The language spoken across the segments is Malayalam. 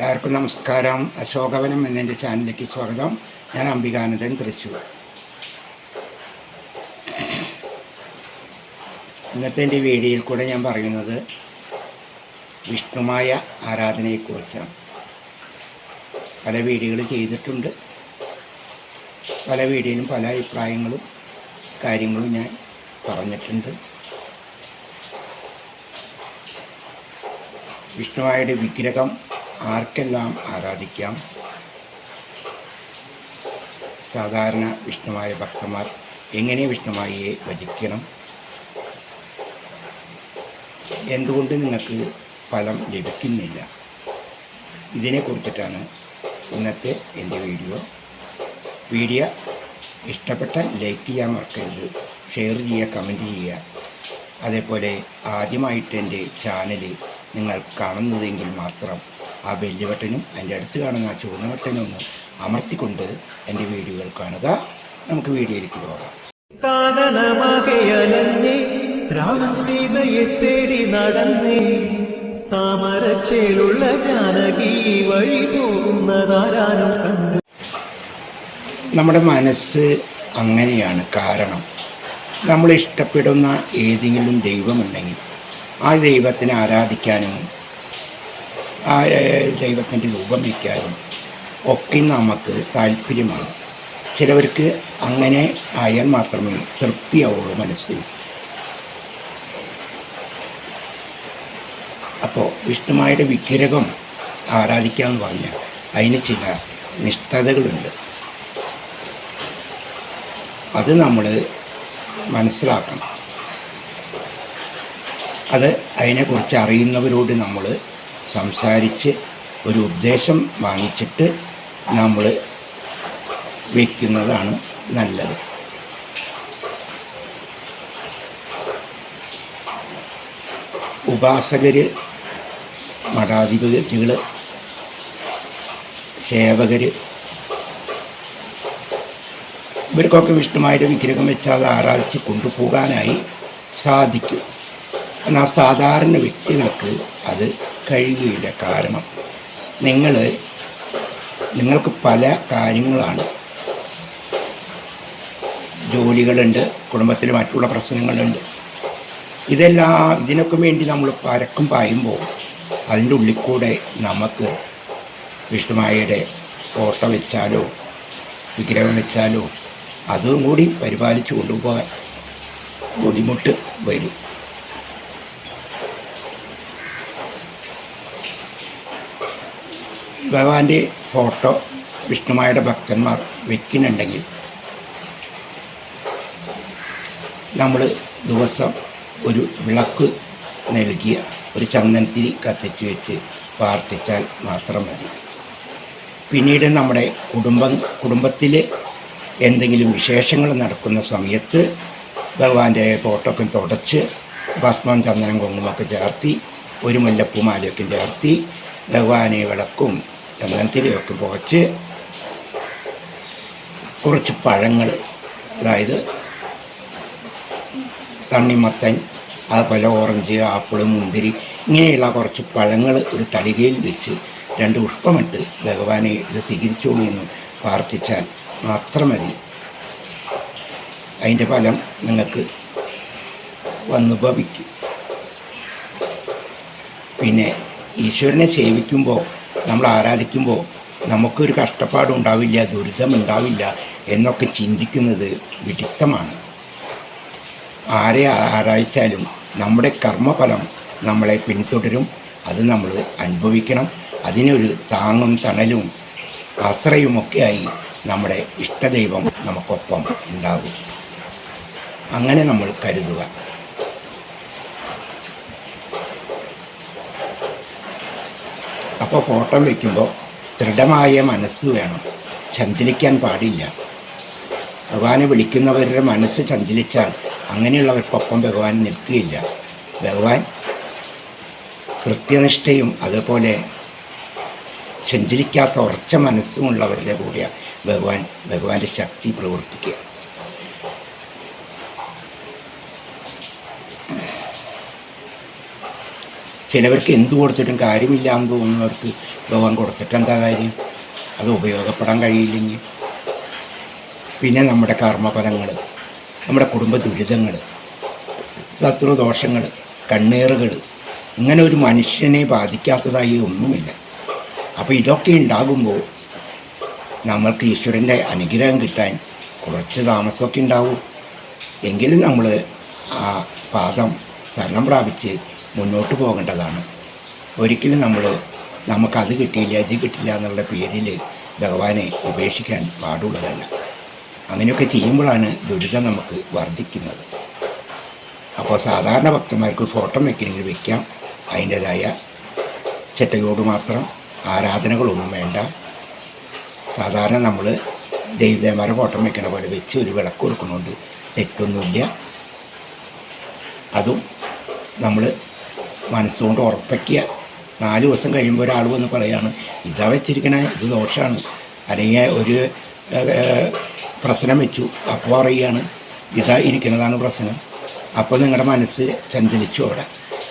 എല്ലാവർക്കും നമസ്കാരം. അശോകവനം എന്നെന്റെ ചാനലിലേക്ക് സ്വാഗതം. ഞാൻ അംബികാനന്ദൻ തൃശ്ശൂർ. ഇന്നത്തെ എന്റെ വീഡിയോയിൽ കൂടെ ഞാൻ പറയുന്നത് വിഷ്ണുമായ ആരാധനയെക്കുറിച്ചാണ്. പല വീഡിയോകൾ ചെയ്തിട്ടുണ്ട്. പല വീഡിയോയിലും പല അഭിപ്രായങ്ങളും കാര്യങ്ങളും ഞാൻ പറഞ്ഞിട്ടുണ്ട്. വിഷ്ണുവായുടെ വിഗ്രഹം ആർക്കെല്ലാം ആരാധിക്കാം? സാധാരണ വിഷ്ണുവായ ഭക്തന്മാർ എങ്ങനെ വിഷ്ണുമായിയെ ഭജിക്കണം? എന്തുകൊണ്ട് നിങ്ങൾക്ക് ഫലം ലഭിക്കുന്നില്ല? ഇതിനെക്കുറിച്ചിട്ടാണ് ഇന്നത്തെ എന്റെ വീഡിയോ. വീഡിയോ ഇഷ്ടപ്പെട്ട ലൈക്ക് ചെയ്യാൻ മറക്കരുത് ഷെയർ ചെയ്യുക കമന്റ് ചെയ്യുക. അതേപോലെ ആദ്യമായിട്ട് എന്റെ ചാനൽ നിങ്ങൾ കാണുന്നതെങ്കിൽ മാത്രം ആ ബെല്ല് ബട്ടനും അതിന്റെ അടുത്ത് കാണുന്ന ആ ചുവന്ന ബട്ടനും ഒന്ന് അമർത്തിക്കൊണ്ട് എന്റെ വീഡിയോകൾ കാണുക. നമുക്ക് വീഡിയോയിലേക്ക് പോകാം. രാമൻ സീതയെ തേടി നടന്നേ. താമരച്ചേലുള്ള ജാനകി വഴി പോകുന്നതാരാനും കണ്ട്. നമ്മുടെ മനസ്സ് അങ്ങനെയാണ് കാരണം. നമ്മൾ ഇഷ്ടപ്പെടുന്ന ഏതെങ്കിലും ദൈവമുണ്ടെങ്കിൽ ആ ദൈവത്തിനെ ആരാധിക്കാനും ആ ഏഹ്, ദൈവത്തിന്റെ രൂപം വയ്ക്കാനും ഒക്കെ നമുക്ക് താല്പര്യമാണ്. ചിലവർക്ക് അങ്ങനെ ആയാൽ മാത്രമേ തൃപ്തിയാവുള്ളൂ മനസ്സിൽ. അപ്പോൾ വിഷ്ണുമായുടെ വിഗ്രഹം ആരാധിക്കാമെന്ന് പറഞ്ഞാൽ അതിന് ചില നിഷ്ഠതകളുണ്ട്. അത് നമ്മൾ മനസ്സിലാക്കണം. അത് അതിനെക്കുറിച്ച് അറിയുന്നവരോട് നമ്മൾ സംസാരിച്ച് ഒരു ഉപദേശം വാങ്ങിച്ചിട്ട് നമ്മൾ വയ്ക്കുന്നതാണ് നല്ലത്. ഉപാസകർ മഠാധിപതികൾ സേവകർ ഇവർക്കൊക്കെ വിഷ്ണുമായിട്ട് വിഗ്രഹം വെച്ച് അത് ആരാധിച്ച് കൊണ്ടുപോകാനായി സാധിക്കും. എന്നാൽ സാധാരണ വ്യക്തികൾക്ക് അത് കഴിയുകയില്ല. കാരണം നിങ്ങൾ നിങ്ങൾക്ക് പല കാര്യങ്ങളാണ്. ജോലികളുണ്ട് കുടുംബത്തിൽ മറ്റുള്ള പ്രശ്നങ്ങളുണ്ട്. ഇതെല്ലാം ഇതിനൊക്കെ വേണ്ടി നമ്മൾ പരക്കും പായുമ്പോൾ അതിന്റെ ഉള്ളിൽ കൂടെ നമുക്ക് വിഷ്ണുമായയുടെ ഫോട്ടോ വെച്ചാലോ വിഗ്രഹം വെച്ചാലോ അതും കൂടി പരിപാലിച്ചു കൊണ്ടുപോകാൻ ബുദ്ധിമുട്ട് വരും. ഭഗവാന്റെ ഫോട്ടോ വിഷ്ണുമായുടെ ഭക്തന്മാർ വെക്കുന്നുണ്ടെങ്കിൽ നമ്മൾ ദിവസം ഒരു വിളക്ക് നൽകിയ ഒരു ചന്ദനത്തിരി കത്തിച്ച് വെച്ച് പ്രാർത്ഥിച്ചാൽ മാത്രം മതി. പിന്നീട് നമ്മുടെ കുടുംബം കുടുംബത്തിൽ എന്തെങ്കിലും വിശേഷങ്ങൾ നടക്കുന്ന സമയത്ത് ഭഗവാന്റെ ഫോട്ടോക്കെ തുടച്ച് ഭസ്മം ചന്ദനം കുങ്കുമൊക്കെ ചേർത്തി ഒരു മുല്ലപ്പൂമാലയൊക്കെ ചേർത്തി ഭഗവാനെ വിളക്കും. ചന്ദനത്തിരിയൊക്കെ പോച്ച് കുറച്ച് പഴങ്ങൾ അതായത് തണ്ണിമത്തൻ അതുപോലെ ഓറഞ്ച് ആപ്പിൾ മുന്തിരി ഇങ്ങനെയുള്ള കുറച്ച് പഴങ്ങൾ ഒരു തളികയിൽ വെച്ച് രണ്ട് പുഷ്പമിട്ട് ഭഗവാനെ ഇത് സ്വീകരിച്ചോളൂ എന്ന് പ്രാർത്ഥിച്ചാൽ മാത്രം മതി അതിന്റെ ഫലം നിങ്ങൾക്ക് വന്നു ഭവിക്കും. പിന്നെ ഈശ്വരനെ സേവിക്കുമ്പോൾ നമ്മൾ ആരാധിക്കുമ്പോൾ നമുക്കൊരു കഷ്ടപ്പാടും ഉണ്ടാവില്ല ദുരിതമുണ്ടാവില്ല എന്നൊക്കെ ചിന്തിക്കുന്നത് വിഡിത്തമാണ്. ആരെ ആരാധിച്ചാലും നമ്മുടെ കർമ്മഫലം നമ്മളെ പിന്തുടരും അത് നമ്മൾ അനുഭവിക്കണം. അതിനൊരു താങ്ങും തണലും ആശ്രയുമൊക്കെയായി നമ്മുടെ ഇഷ്ടദൈവം നമുക്കൊപ്പം ഉണ്ടാകും അങ്ങനെ നമ്മൾ കരുതുക. അപ്പോൾ ഫോട്ടോ വയ്ക്കുമ്പോൾ ദൃഢമായ മനസ്സ് വേണം. ചഞ്ചലിക്കാൻ പാടില്ല. ഭഗവാനെ വിളിക്കുന്നവരുടെ മനസ്സ് ചഞ്ചലിച്ചാൽ അങ്ങനെയുള്ളവർക്കൊപ്പം ഭഗവാൻ നിൽക്കുകയില്ല. ഭഗവാൻ കൃത്യനിഷ്ഠയും അതുപോലെ ചഞ്ചലിക്കാത്ത ഉറച്ച മനസ്സുമുള്ളവരുടെ കൂടെ ഭഗവാൻ ഭഗവാന്റെ ശക്തി പ്രവർത്തിക്കുക. ചിലവർക്ക് എന്ത് കൊടുത്തിട്ടും കാര്യമില്ല എന്ന് തോന്നുന്നവർക്ക് ഭഗവാൻ കൊടുത്തിട്ട് എന്താ കാര്യം? അത് ഉപയോഗപ്പെടാൻ കഴിയില്ലെങ്കിൽ. പിന്നെ നമ്മുടെ കർമ്മഫലങ്ങൾ നമ്മുടെ കുടുംബ ദുരിതങ്ങൾ ശത്രുദോഷങ്ങൾ കണ്ണീറുകൾ ഇങ്ങനെ ഒരു മനുഷ്യനെ ബാധിക്കാത്തതായി ഒന്നുമില്ല. അപ്പോൾ ഇതൊക്കെ ഉണ്ടാകുമ്പോൾ നമ്മൾക്ക് ഈശ്വരന്റെ അനുഗ്രഹം കിട്ടാൻ കുറച്ച് താമസമൊക്കെ ഉണ്ടാവും. എങ്കിലും നമ്മൾ ആ പാദം ശരണം പ്രാപിച്ച് മുന്നോട്ട് പോകേണ്ടതാണ്. ഒരിക്കലും നമ്മൾ നമുക്കത് കിട്ടിയില്ല ഇത് കിട്ടില്ല എന്നുള്ള പേരിൽ ഭഗവാനെ ഉപേക്ഷിക്കാൻ പാടുള്ളതല്ല. അങ്ങനെയൊക്കെ ചെയ്യുമ്പോഴാണ് ദുരിതം നമുക്ക് വർദ്ധിക്കുന്നത്. അപ്പോൾ സാധാരണ ഭക്തന്മാർക്ക് ഫോട്ടോ വെക്കണമെങ്കിൽ വെക്കാം. അതിന്റേതായ ചിട്ടയോട് മാത്രം ആരാധനകളൊന്നും വേണ്ട. സാധാരണ നമ്മൾ ദൈവദേവന്മാരെ ഫോട്ടോ വെക്കണ പോലെ വെച്ച് ഒരു വിളക്ക് കൊടുക്കുന്നുണ്ട് തെറ്റൊന്നുമില്ല. അതും നമ്മൾ മനസ്സുകൊണ്ട് ഉറപ്പിക്കുക. നാല് ദിവസം കഴിയുമ്പോൾ ഒരാൾ വന്ന് പറയാണ് ഇതാ വെച്ചിരിക്കണേ ഇത് ദോഷമാണ് അല്ലെങ്കിൽ ഒരു പ്രശ്നം വെച്ചു. അപ്പോൾ പറയുകയാണ് ഇതാ ഇരിക്കുന്നതാണ് പ്രശ്നം. അപ്പോൾ നിങ്ങളുടെ മനസ്സ് ചഞ്ചലിച്ചു അവിടെ.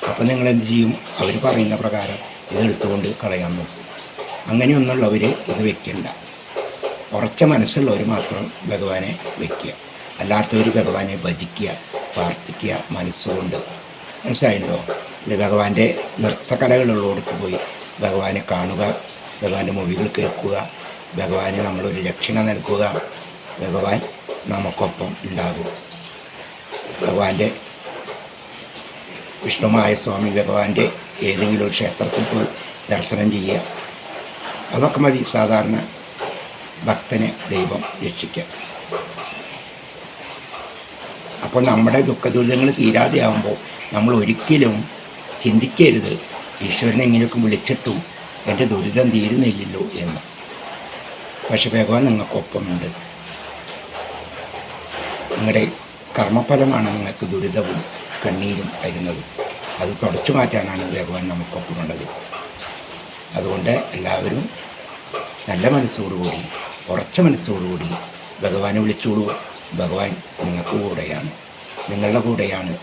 അപ്പോൾ നിങ്ങൾ എന്ത് ചെയ്യും? അവർ പറയുന്ന പ്രകാരം ഇത് എടുത്തുകൊണ്ട് കളയാൻ നോക്കും. അങ്ങനെയൊന്നുള്ളവർ ഇത് വെക്കണ്ട. ഉറച്ച മനസ്സുള്ളവർ മാത്രം ഭഗവാനെ വയ്ക്കുക അല്ലാത്തവർ ഭഗവാനെ ഭജിക്കുക പ്രാർത്ഥിക്കുക മനസ്സുകൊണ്ട്. മനസ്സിലായിട്ടുണ്ടോ ഇത് ഭഗവാന്റെ നൃത്തകലകളുള്ളടത്ത് പോയി. ഭഗവാനെ കാണുക ഭഗവാന്റെ മൊഴികൾ കേൾക്കുക ഭഗവാന് നമ്മളൊരു രക്ഷണ നൽകുക ഭഗവാൻ നമുക്കൊപ്പം ഉണ്ടാകും. ഭഗവാന്റെ വിഷ്ണുമായ സ്വാമി ഭഗവാന്റെ ഏതെങ്കിലും ഒരു ക്ഷേത്രത്തിൽ പോയി ദർശനം ചെയ്യുക. അതൊക്കെ മതി സാധാരണ ഭക്തനെ ദൈവം രക്ഷിക്കുക അപ്പോൾ നമ്മുടെ ദുഃഖദുരിതങ്ങൾ തീരാതെയാകുമ്പോൾ നമ്മൾ ഒരിക്കലും ചിന്തിക്കരുത്. ഈശ്വരനെ ഇങ്ങനെയൊക്കെ വിളിച്ചിട്ടും എന്റെ ദുരിതം തീരുന്നില്ലല്ലോ എന്ന്. പക്ഷെ ഭഗവാൻ നിങ്ങൾക്കൊപ്പമുണ്ട്. നിങ്ങളുടെ കർമ്മഫലമാണ് നിങ്ങൾക്ക് ദുരിതവും കണ്ണീരും തരുന്നത്. അത് തുടച്ചു മാറ്റാനാണ് ഭഗവാൻ നമുക്കൊപ്പമുള്ളത്. അതുകൊണ്ട് എല്ലാവരും നല്ല മനസ്സോടുകൂടി ഉറച്ച മനസ്സോടുകൂടി ഭഗവാനെ വിളിച്ചോളൂ. ഭഗവാൻ നിങ്ങൾക്ക് കൂടെയാണ്. നിങ്ങളുടെ കൂടെയാണ്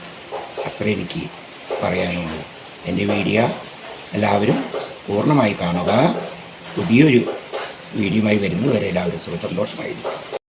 അത്ര എനിക്ക് പറയാനുള്ളൂ. എന്റെ വീഡിയോ എല്ലാവരും പൂർണമായി കാണുക. പുതിയൊരു വീഡിയോയുമായി വരുന്നതുവരെ എല്ലാവരും സുഖസന്തോഷമായിരിക്കും